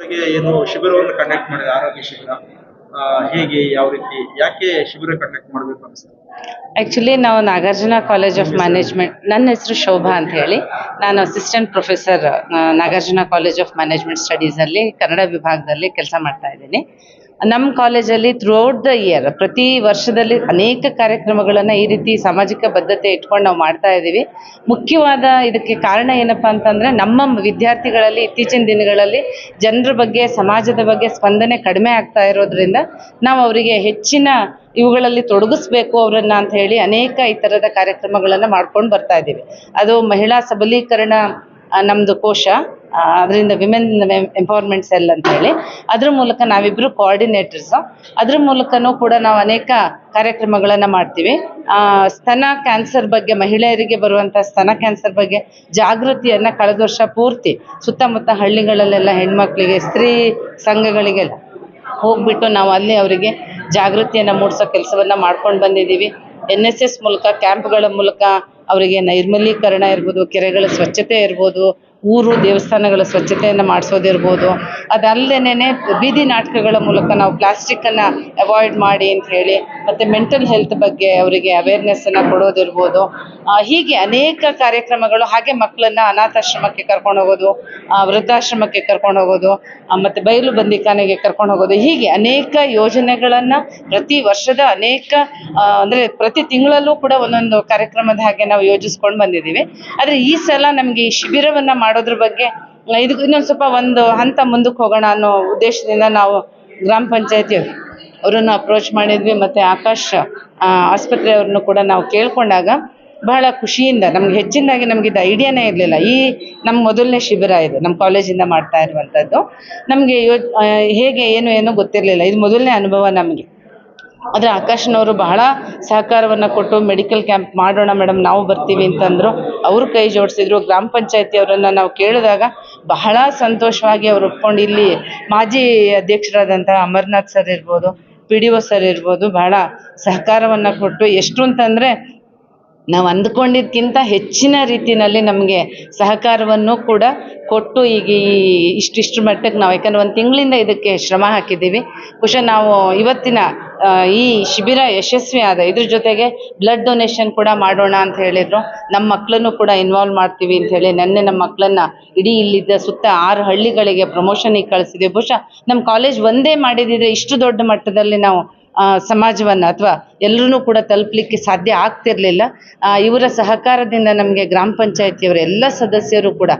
ಅವರಿಗೆ ಏನು ಶಿಬಿರವನ್ನು ಕಂಡಕ್ಟ್ ಮಾಡಿದೆ ಆರೋಗ್ಯ ಶಿಬಿರ ಹೇಗೆ ಯಾವ ರೀತಿ ಯಾಕೆ ಶಿಬಿರ ಕಂಡಕ್ಟ್ ಮಾಡಬೇಕು ಅನಿಸ್ತದೆ ಆ್ಯಕ್ಚುಲಿ ನಾವು ನಾಗಾರ್ಜುನ ಕಾಲೇಜ್ ಆಫ್ ಮ್ಯಾನೇಜ್ಮೆಂಟ್ ನನ್ನ ಹೆಸರು ಶೋಭಾ ಅಂತ ಹೇಳಿ. ನಾನು assistant professor Nagarjuna college of management ಸ್ಟಡೀಸಲ್ಲಿ Kannada ವಿಭಾಗದಲ್ಲಿ ಕೆಲಸ ಮಾಡ್ತಾ ಇದ್ದೀನಿ. ನಮ್ಮ ಕಾಲೇಜಲ್ಲಿ ಥ್ರೂಔಟ್ ದ ಇಯರ್ ಪ್ರತಿ ವರ್ಷದಲ್ಲಿ ಅನೇಕ ಕಾರ್ಯಕ್ರಮಗಳನ್ನು ಈ ರೀತಿ ಸಾಮಾಜಿಕ ಬದ್ಧತೆ ಇಟ್ಕೊಂಡು ನಾವು ಮಾಡ್ತಾ ಇದ್ದೀವಿ. ಮುಖ್ಯವಾದ ಇದಕ್ಕೆ ಕಾರಣ ಏನಪ್ಪ ಅಂತಂದರೆ, ನಮ್ಮ ವಿದ್ಯಾರ್ಥಿಗಳಲ್ಲಿ ಇತ್ತೀಚಿನ ದಿನಗಳಲ್ಲಿ ಜನರ ಬಗ್ಗೆ, ಸಮಾಜದ ಬಗ್ಗೆ ಸ್ಪಂದನೆ ಕಡಿಮೆ ಆಗ್ತಾ ಇರೋದ್ರಿಂದ ನಾವು ಅವರಿಗೆ ಹೆಚ್ಚಿನ ಇವುಗಳಲ್ಲಿ ತೊಡಗಿಸ್ಬೇಕು ಅವರನ್ನ ಅಂತ ಹೇಳಿ ಅನೇಕ ಈ ಥರದ ಕಾರ್ಯಕ್ರಮಗಳನ್ನು ಮಾಡ್ಕೊಂಡು ಬರ್ತಾ ಇದ್ದೀವಿ. ಅದು ಮಹಿಳಾ ಸಬಲೀಕರಣ ನಮ್ಮದು ಕೋಶ. ಅದರಿಂದ ವಿಮೆನ್ ಎಂಪವರ್ಮೆಂಟ್ ಸೆಲ್ ಅಂತ ಹೇಳಿ. ಅದ್ರ ಮೂಲಕ ನಾವಿಬ್ಬರು ಕೋಆರ್ಡಿನೇಟರ್ಸು ಅದ್ರ ಮೂಲಕನೂ ಕೂಡ ನಾವು ಅನೇಕ ಕಾರ್ಯಕ್ರಮಗಳನ್ನು ಮಾಡ್ತೀವಿ. ಸ್ತನ ಕ್ಯಾನ್ಸರ್ ಬಗ್ಗೆ, ಮಹಿಳೆಯರಿಗೆ ಬರುವಂಥ ಸ್ತನ ಕ್ಯಾನ್ಸರ್ ಬಗ್ಗೆ ಜಾಗೃತಿಯನ್ನು ಕಳೆದ ವರ್ಷ ಪೂರ್ತಿ ಸುತ್ತಮುತ್ತ ಹಳ್ಳಿಗಳಲ್ಲೆಲ್ಲ ಹೆಣ್ಮಕ್ಳಿಗೆ, ಸ್ತ್ರೀ ಸಂಘಗಳಿಗೆಲ್ಲ ಹೋಗ್ಬಿಟ್ಟು ನಾವು ಅಲ್ಲಿ ಅವರಿಗೆ ಜಾಗೃತಿಯನ್ನು ಮೂಡಿಸೋ ಕೆಲಸವನ್ನು ಮಾಡ್ಕೊಂಡು ಬಂದಿದ್ದೀವಿ. ಎನ್ ಎಸ್ ಎಸ್ ಮೂಲಕ ಕ್ಯಾಂಪ್ಗಳ ಮೂಲಕ ಅವರಿಗೆ ನೈರ್ಮಲೀಕರಣ ಇರ್ಬೋದು ಕೆರೆಗಳ ಸ್ವಚ್ಛತೆ ಇರ್ಬೋದು ಊರು ದೇವಸ್ಥಾನಗಳ ಸ್ವಚ್ಛತೆಯನ್ನು ಮಾಡಿಸೋದಿರ್ಬೋದು. ಅದಲ್ಲದೇನೆ ಬೀದಿ ನಾಟಕಗಳ ಮೂಲಕ ನಾವು ಪ್ಲಾಸ್ಟಿಕ್ಕನ್ನು ಅವಾಯ್ಡ್ ಮಾಡಿ ಅಂತ ಹೇಳಿ ಮತ್ತು ಮೆಂಟಲ್ ಹೆಲ್ತ್ ಬಗ್ಗೆ ಅವರಿಗೆ ಅವೇರ್ನೆಸ್ಸನ್ನು ಕೊಡೋದಿರ್ಬೋದು. ಹೀಗೆ ಅನೇಕ ಕಾರ್ಯಕ್ರಮಗಳು, ಹಾಗೆ ಮಕ್ಕಳನ್ನ ಅನಾಥಾಶ್ರಮಕ್ಕೆ ಕರ್ಕೊಂಡು ಹೋಗೋದು ವೃದ್ಧಾಶ್ರಮಕ್ಕೆ ಕರ್ಕೊಂಡು ಹೋಗೋದು ಮತ್ತು ಬಯಲು ಬಂದಿಖಾನೆಗೆ ಕರ್ಕೊಂಡು ಹೋಗೋದು, ಹೀಗೆ ಅನೇಕ ಯೋಜನೆಗಳನ್ನು ಪ್ರತಿ ವರ್ಷದ ಅನೇಕ ಅಂದರೆ ಪ್ರತಿ ತಿಂಗಳಲ್ಲೂ ಕೂಡ ಒಂದೊಂದು ಕಾರ್ಯಕ್ರಮದ ಹಾಗೆ ನಾವು ಯೋಜಿಸ್ಕೊಂಡು ಬಂದಿದ್ದೀವಿ. ಆದರೆ ಈ ಸಲ ನಮಗೆ ಈ ಶಿಬಿರವನ್ನು ಮಾಡೋದ್ರ ಬಗ್ಗೆ ಇದು ಇನ್ನೊಂದು ಸ್ವಲ್ಪ ಒಂದು ಹಂತ ಮುಂದಕ್ಕೆ ಹೋಗೋಣ ಅನ್ನೋ ಉದ್ದೇಶದಿಂದ ನಾವು ಗ್ರಾಮ ಪಂಚಾಯತಿ ಅವರನ್ನು ಅಪ್ರೋಚ್ ಮಾಡಿದ್ವಿ ಮತ್ತು ಆಕಾಶ್ ಆಸ್ಪತ್ರೆಯವ್ರನ್ನು ಕೂಡ ನಾವು ಕೇಳಿಕೊಂಡಾಗ ಬಹಳ ಖುಷಿಯಿಂದ, ನಮ್ಗೆ ಹೆಚ್ಚಿನದಾಗಿ ನಮ್ಗೆ ಇದು ಐಡಿಯಾನೇ ಇರಲಿಲ್ಲ. ಈ ನಮ್ಮ ಮೊದಲನೇ ಶಿಬಿರ ಇದು ನಮ್ಮ ಕಾಲೇಜಿಂದ ಮಾಡ್ತಾ ಇರುವಂಥದ್ದು ನಮಗೆ ಯೋ ಹೇಗೆ, ಏನು ಏನು ಗೊತ್ತಿರಲಿಲ್ಲ. ಇದು ಮೊದಲನೇ ಅನುಭವ ನಮಗೆ. ಆದರೆ ಆಕಾಶ್ನವರು ಬಹಳ ಸಹಕಾರವನ್ನು ಕೊಟ್ಟು ಮೆಡಿಕಲ್ ಕ್ಯಾಂಪ್ ಮಾಡೋಣ ಮೇಡಮ್, ನಾವು ಬರ್ತೀವಿ ಅಂತಂದರು. ಅವರು ಕೈ ಜೋಡಿಸಿದ್ರು, ಗ್ರಾಮ ಪಂಚಾಯತಿ ಅವರನ್ನು ನಾವು ಕೇಳಿದಾಗ ಬಹಳ ಸಂತೋಷವಾಗಿ ಅವ್ರು ಒಪ್ಕೊಂಡು ಇಲ್ಲಿ ಮಾಜಿ ಅಧ್ಯಕ್ಷರಾದಂಥ ಅಮರ್ನಾಥ್ ಸರ್ ಇರ್ಬೋದು, ಪಿ ಡಿ ಒ ಸರ್ ಇರ್ಬೋದು ಬಹಳ ಸಹಕಾರವನ್ನು ಕೊಟ್ಟು ಎಷ್ಟು ಅಂತಂದರೆ ನಾವು ಅಂದ್ಕೊಂಡಿದ್ದಕ್ಕಿಂತ ಹೆಚ್ಚಿನ ರೀತಿಯಲ್ಲಿ ನಮಗೆ ಸಹಕಾರವನ್ನು ಕೂಡ ಕೊಟ್ಟು ಈಗ ಈ ಇಷ್ಟಿಷ್ಟು ಮಟ್ಟಕ್ಕೆ ನಾವು ಯಾಕಂದ್ರೆ ಒಂದು ತಿಂಗಳಿಂದ ಇದಕ್ಕೆ ಶ್ರಮ ಹಾಕಿದ್ದೀವಿ. ಬಹುಶಃ ನಾವು ಇವತ್ತಿನ ಈ ಶಿಬಿರ ಯಶಸ್ವಿ ಆದ ಇದ್ರ ಜೊತೆಗೆ ಬ್ಲಡ್ ಡೊನೇಷನ್ ಕೂಡ ಮಾಡೋಣ ಅಂತ ಹೇಳಿದ್ರು. ನಮ್ಮ ಮಕ್ಕಳನ್ನು ಕೂಡ ಇನ್ವಾಲ್ವ್ ಮಾಡ್ತೀವಿ ಅಂತ ಹೇಳಿ ನೆನ್ನೆ ನಮ್ಮ ಮಕ್ಕಳನ್ನ ಇಡೀ ಇಲ್ಲಿದ್ದ ಸುತ್ತ ಆರು ಹಳ್ಳಿಗಳಿಗೆ ಪ್ರಮೋಷನಿಗೆ ಕಳಿಸಿದ್ವಿ. ಬಹುಶಃ ನಮ್ಮ ಕಾಲೇಜ್ ಒಂದೇ ಮಾಡಿದಿದ್ರೆ ಇಷ್ಟು ದೊಡ್ಡ ಮಟ್ಟದಲ್ಲಿ ನಾವು ಸಮಾಜವನ್ನು ಅಥವಾ ಎಲ್ಲರೂ ಕೂಡ ತಲುಪಲಿಕ್ಕೆ ಸಾಧ್ಯ ಆಗ್ತಿರಲಿಲ್ಲ. ಇವರ ಸಹಕಾರದಿಂದ ನಮಗೆ ಗ್ರಾಮ ಪಂಚಾಯತಿಯವರ ಎಲ್ಲ ಸದಸ್ಯರು ಕೂಡ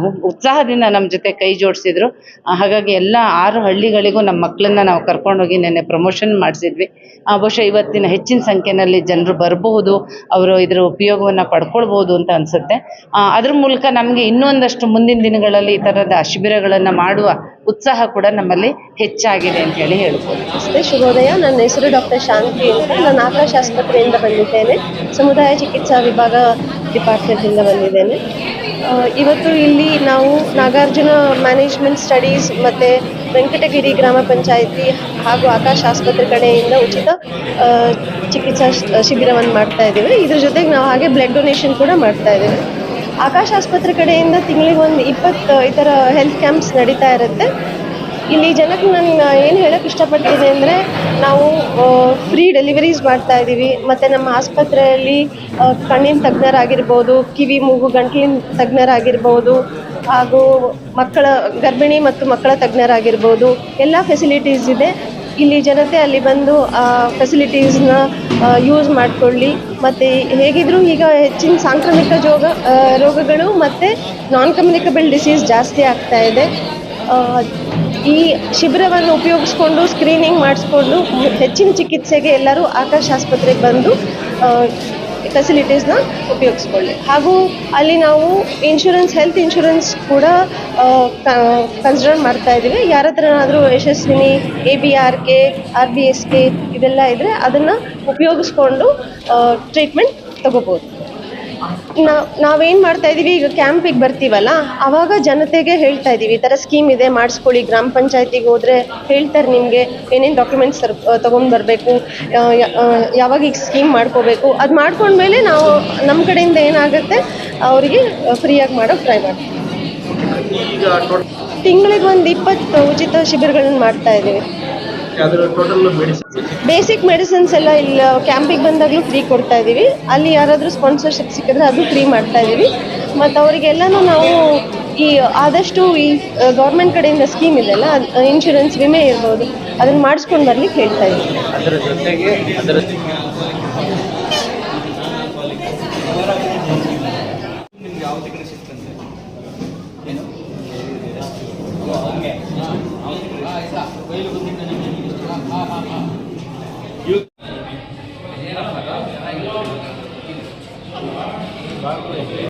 ಉ- ಉತ್ಸಾಹದಿಂದ ನಮ್ಮ ಜೊತೆ ಕೈ ಜೋಡಿಸಿದ್ರು. ಹಾಗಾಗಿ ಎಲ್ಲ ಆರು ಹಳ್ಳಿಗಳಿಗೂ ನಮ್ಮ ಮಕ್ಕಳನ್ನ ನಾವು ಕರ್ಕೊಂಡೋಗಿ ನೆನ್ನೆ ಪ್ರಮೋಷನ್ ಮಾಡಿಸಿದ್ವಿ. ಬಹುಶಃ ಇವತ್ತಿನ ಹೆಚ್ಚಿನ ಸಂಖ್ಯೆಯಲ್ಲಿ ಜನರು ಬರಬಹುದು, ಅವರು ಇದರ ಉಪಯೋಗವನ್ನು ಪಡ್ಕೊಳ್ಬೋದು ಅಂತ ಅನಿಸುತ್ತೆ. ಅದ್ರ ಮೂಲಕ ನಮಗೆ ಇನ್ನೊಂದಷ್ಟು ಮುಂದಿನ ದಿನಗಳಲ್ಲಿ ಈ ಥರದ ಶಿಬಿರಗಳನ್ನು ಮಾಡುವ ಉತ್ಸಾಹ ಕೂಡ ನಮ್ಮಲ್ಲಿ ಹೆಚ್ಚಾಗಿದೆ ಅಂತ ಹೇಳಿ ಹೇಳ್ಬೋದು. ನಮಸ್ತೆ, ಶುಭೋದಯ. ನನ್ನ ಹೆಸರು ಡಾಕ್ಟರ್ ಶಾಂತಿ ಅಂತ. ನಾನು ಆಕಾಶ ಆಸ್ಪತ್ರೆಯಿಂದ ಬಂದಿದ್ದೇನೆ. ಸಮುದಾಯ ಚಿಕಿತ್ಸಾ ವಿಭಾಗ ಡಿಪಾರ್ಟ್ಮೆಂಟಿಂದ ಬಂದಿದ್ದೇನೆ. ಇವತ್ತು ಇಲ್ಲಿ ನಾವು ನಾಗಾರ್ಜುನ ಮ್ಯಾನೇಜ್ಮೆಂಟ್ ಸ್ಟಡೀಸ್ ಮತ್ತು ವೆಂಕಟಗಿರಿ ಗ್ರಾಮ ಪಂಚಾಯಿತಿ ಹಾಗೂ ಆಕಾಶ ಆಸ್ಪತ್ರೆ ಕಡೆಯಿಂದ ಉಚಿತ ಚಿಕಿತ್ಸಾ ಶಿಬಿರವನ್ನು ಮಾಡ್ತಾ ಇದ್ದೇವೆ. ಇದ್ರ ಜೊತೆಗೆ ನಾವು ಹಾಗೆ ಬ್ಲಡ್ ಡೊನೇಷನ್ ಕೂಡ ಮಾಡ್ತಾ ಇದ್ದೇವೆ. ಆಕಾಶ್ ಆಸ್ಪತ್ರೆ ಕಡೆಯಿಂದ ತಿಂಗಳಿಗೆ ಒಂದು ಇಪ್ಪತ್ತು ಈ ಥರ ಹೆಲ್ತ್ ಕ್ಯಾಂಪ್ಸ್ ನಡೀತಾ ಇರುತ್ತೆ. ಇಲ್ಲಿ ಜನಕ್ಕೆ ನಾನು, ಏನು ಹೇಳೋಕ್ಕೆ ಇಷ್ಟಪಡ್ತೀನಿ ಅಂದರೆ ನಾವು ಫ್ರೀ ಡೆಲಿವರೀಸ್ ಮಾಡ್ತಾ ಇದ್ದೀವಿ ಮತ್ತು ನಮ್ಮ ಆಸ್ಪತ್ರೆಯಲ್ಲಿ ಕಣ್ಣಿನ ತಜ್ಞರಾಗಿರ್ಬೋದು, ಕಿವಿ, ಮೂಗು, ಗಂಟಲಿನ ತಜ್ಞರಾಗಿರ್ಬೋದು, ಹಾಗೂ ಮಕ್ಕಳ ಗರ್ಭಿಣಿ ಮತ್ತು ಮಕ್ಕಳ ತಜ್ಞರಾಗಿರ್ಬೋದು, ಎಲ್ಲ ಫೆಸಿಲಿಟೀಸ್ ಇದೆ. ಇಲ್ಲಿ ಜನತೆ ಅಲ್ಲಿ ಬಂದು, ಆ ಫೆಸಿಲಿಟೀಸ್ನ ಯೂಸ್ ಮಾಡಿಕೊಳ್ಳಿ. ಮತ್ತು ಹೇಗಿದ್ರೂ ಈಗ ಹೆಚ್ಚಿನ ಸಾಂಕ್ರಾಮಿಕ ಜೋಗ ರೋಗಗಳು ಮತ್ತು ನಾನ್ ಕಮ್ಯುನಿಕಬಲ್ ಡಿಸೀಸ್ ಜಾಸ್ತಿ ಆಗ್ತಾ ಇದೆ. ಈ ಶಿಬಿರವನ್ನು ಉಪಯೋಗಿಸ್ಕೊಂಡು ಸ್ಕ್ರೀನಿಂಗ್ ಮಾಡಿಸ್ಕೊಂಡು, ಹೆಚ್ಚಿನ ಚಿಕಿತ್ಸೆಗೆ ಎಲ್ಲರೂ ಆಕಾಶ್ ಆಸ್ಪತ್ರೆಗೆ ಬಂದು ಫೆಸಿಲಿಟೀಸ್ನ ಉಪಯೋಗಿಸ್ಕೊಳ್ಳಿ. ಹಾಗೂ ಅಲ್ಲಿ ನಾವು ಇನ್ಶೂರೆನ್ಸ್ ಹೆಲ್ತ್ ಇನ್ಶೂರೆನ್ಸ್ ಕೂಡ ಕನ್ಸಿಡರ್ ಮಾಡ್ತಾ ಇದ್ದೀವಿ. ಯಾರ ಹತ್ರನಾದರೂ Yeshasvini A B R K R B S K ಇದೆಲ್ಲ ಇದ್ದರೆ ಅದನ್ನು ಉಪಯೋಗಿಸ್ಕೊಂಡು ಟ್ರೀಟ್ಮೆಂಟ್ ತಗೋಬೋದು. ನಾವೇನು ಮಾಡ್ತಾ ಇದ್ದೀವಿ ಈಗ ಕ್ಯಾಂಪಿಗೆ ಬರ್ತೀವಲ್ಲ, ಅವಾಗ ಜನತೆಗೆ ಹೇಳ್ತಾ ಇದ್ದೀವಿ ಈ ಥರ ಸ್ಕೀಮ್ ಇದೆ, ಮಾಡಿಸ್ಕೊಳ್ಳಿ, ಗ್ರಾಮ ಪಂಚಾಯತಿಗೆ ಹೋದರೆ ಹೇಳ್ತಾರೆ ನಿಮಗೆ, ಏನೇನು ಡಾಕ್ಯುಮೆಂಟ್ಸ್ ತೊಗೊಂಡು ಬರಬೇಕು ಯಾವಾಗ ಈಗ ಸ್ಕೀಮ್ ಮಾಡ್ಕೋಬೇಕು, ಅದು ಮಾಡ್ಕೊಂಡ್ಮೇಲೆ ನಾವು ನಮ್ಮ ಕಡೆಯಿಂದ ಏನಾಗುತ್ತೆ, ಅವರಿಗೆ ಫ್ರೀಯಾಗಿ ಮಾಡೋಕ್ಕೆ ಟ್ರೈ ಮಾಡ್ತೀವಿ. ತಿಂಗಳಿಗೆ ಒಂದು ಇಪ್ಪತ್ತು ಉಚಿತ ಶಿಬಿರಗಳನ್ನು ಮಾಡ್ತಾ ಇದ್ದೀವಿ ಬೇಸಿಕ್ ಮೆಡಿಸಿನ್ಸ್ ಎಲ್ಲ ಇಲ್ಲಿ. ಕ್ಯಾಂಪಿಗೆ ಬಂದಾಗಲೂ ಫ್ರೀ ಕೊಡ್ತಾ ಇದ್ದೀವಿ ಅಲ್ಲಿ ಯಾರಾದರೂ ಸ್ಪಾನ್ಸರ್ಶಿಪ್ ಸಿಕ್ಕಿದ್ರೆ ಅದು ಫ್ರೀ ಮಾಡ್ತಾ ಇದ್ದೀವಿ ಮತ್ತು ಅವರಿಗೆಲ್ಲನೂ ನಾವು ಈ ಆದಷ್ಟು ಈ ಗೌರ್ಮೆಂಟ್ ಕಡೆಯಿಂದ ಸ್ಕೀಮ್ ಇದೆಲ್ಲ ಇನ್ಶೂರೆನ್ಸ್ ವಿಮೆ ಇರ್ಬೋದು. ಅದನ್ನು ಮಾಡಿಸ್ಕೊಂಡು ಬರ್ಲಿಕ್ಕೆ ಹೇಳ್ತಾ ಇದ್ದೀವಿ ಅದರ ಹಾಂ ಹಾಂ ಏನು?